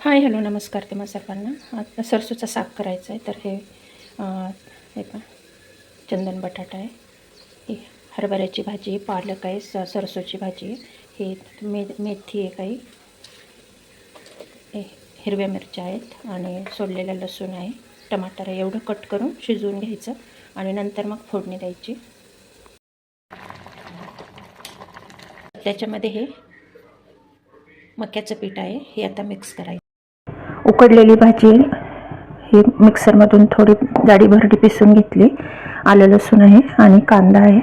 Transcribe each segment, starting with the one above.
Hi hello नमस्कार ते मग सर्वांना. आता सरसूचा साग करायचा आहे तर हे हे पण चंदन बटाटा आहे. हरभऱ्याची भाजी पालक आहे स सरसूची भाजी आहे. मे मेथी आहे काही. हे हिरव्या मिरच्या आहेत आणि सोडलेलं लसूण आहे. टमाटर आहे एवढं कट करून शिजवून घ्यायचं आणि नंतर मग फोडणी द्यायची. त्याच्यामध्ये हे मक्याचं पीठ आहे हे आता मिक्स करायचं. उकडलेली भाजी ही मिक्सरमधून थोडी जाडी भरडी पिसून घेतली. आलं लसूण आहे आणि कांदा आहे.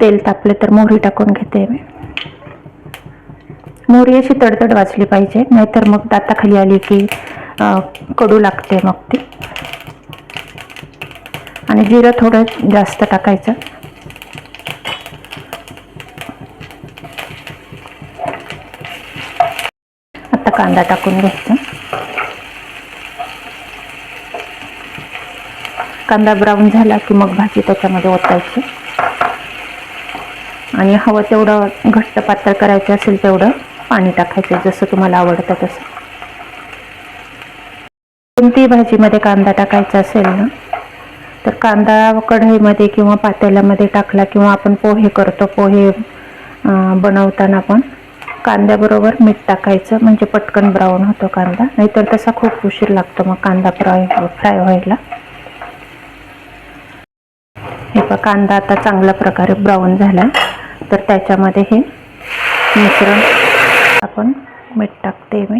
तेल तापले तर मोहरी टाकून घेते मी. मोहरी अशी तडतड वाचली पाहिजे नाहीतर मग दाताखाली आली की कडू लागते मग ती. आणि जिरं थोडं जास्त टाकायचं. कांदा टाकून घ्यायचा कांदा ब्राऊन झाला की मग भाजी त्याच्यामध्ये ओतायची. आणि हवं तेवढं घट्ट पातळ करायचं असेल तेवढं पाणी टाकायचं जसं तुम्हाला आवडतं तसं. कोणतीही भाजीमध्ये कांदा टाकायचा असेल ना तर कांदा कढईमध्ये किंवा पातेल्यामध्ये टाकला किंवा आपण पोहे करतो पोहे बनवताना पण. कांद्याबरोबर मीठ टाकायचं. म्हणजे पटकन ब्राऊन होतो कांदा. नाहीतर तसा खूप उशीर लागतो मग कांदा फ्राय फ्राय हो-, व्हायला. हे पहा कांदा आता चांगल्या प्रकारे ब्राऊन झाला. तर त्याच्यामध्ये हे मिश्रण आपण मीठ टाकते मी.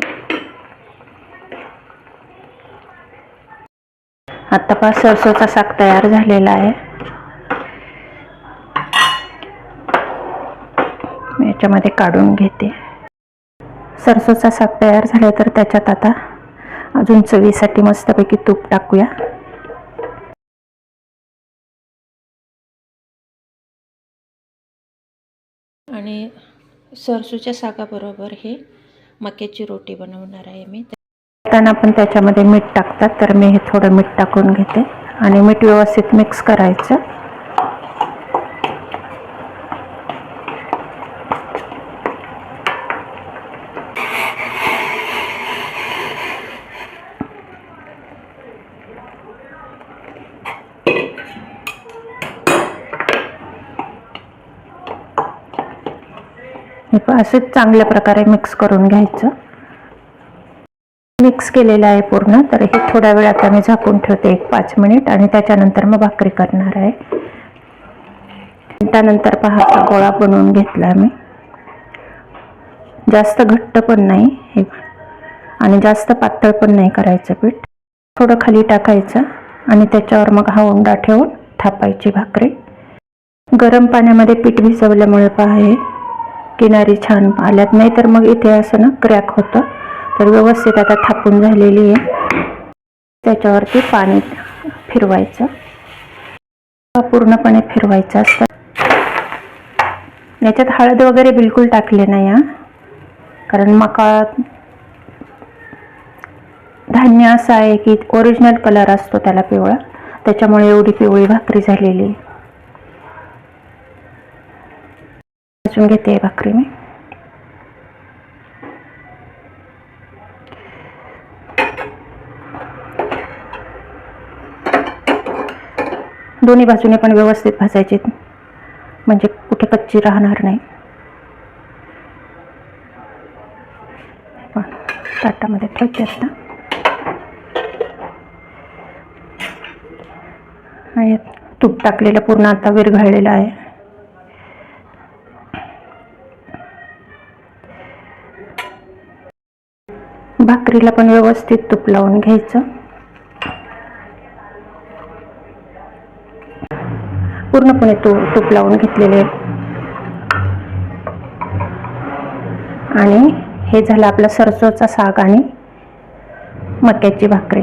आता पहा सरसोचा साग तयार झालेला आहे मी याच्यामध्ये काढून घेते. सरसोचा साग तयार झाला तर त्याच्यात आता अजून चवीसाठी मस्तपैकी तूप टाकूया. आणि सरसूच्या सागाबरोबर हे मक्याची रोटी बनवणार आहे मी. टाकताना पण त्याच्यामध्ये मीठ टाकतात तर मी हे थोडं मीठ टाकून घेते. आणि मीठ व्यवस्थित मिक्स करायचं. हे असंच चांगल्या प्रकारे मिक्स करून घ्यायचं. मिक्स केलेलं आहे पूर्ण तर हे थोड्या वेळ आता मी झाकून ठेवते एक पाच मिनिट आणि त्याच्यानंतर मग भाकरी करणार आहे. त्यानंतर पहा गोळा बनवून घेतला मी. जास्त घट्ट पण नाही हे. आणि जास्त पातळ पण नाही करायचं पीठ. थोडं खाली टाकायचं आणि त्याच्यावर मग हा उंडा ठेवून थापायची भाकरी. गरम पाण्यामध्ये पीठ भिजवल्यामुळे पहा हे किनारी छान आल्यात. नाही तर मग इथे असं ना क्रॅक होतं. तर व्यवस्थित आता थापून झालेली आहे. त्याच्यावरती पाणी फिरवायचं. पूर्णपणे फिरवायचं असतं. याच्यात हळद वगैरे बिलकुल टाकले नाही हा. कारण मका धान्य असं आहे की ओरिजिनल कलर असतो त्याला पिवळा. त्याच्यामुळे एवढी पिवळी भाकरी झालेली भाजून घेते भाकरी मी. दोन्ही बाजूने पण व्यवस्थित भाजायचे. म्हणजे कुठे कच्ची राहणार नाही. पण ताटामध्ये ठेवते आता. आणि तूप टाकलेलं पूर्ण आता विरघळलेलं आहे. भाकरीला पण व्यवस्थित तूप लावून घ्यायचं. पूर्णपणे तू तूप लावून घेतलेले आणि हे झालं आपलं सरसोचा साग आणि मक्याची भाकरी.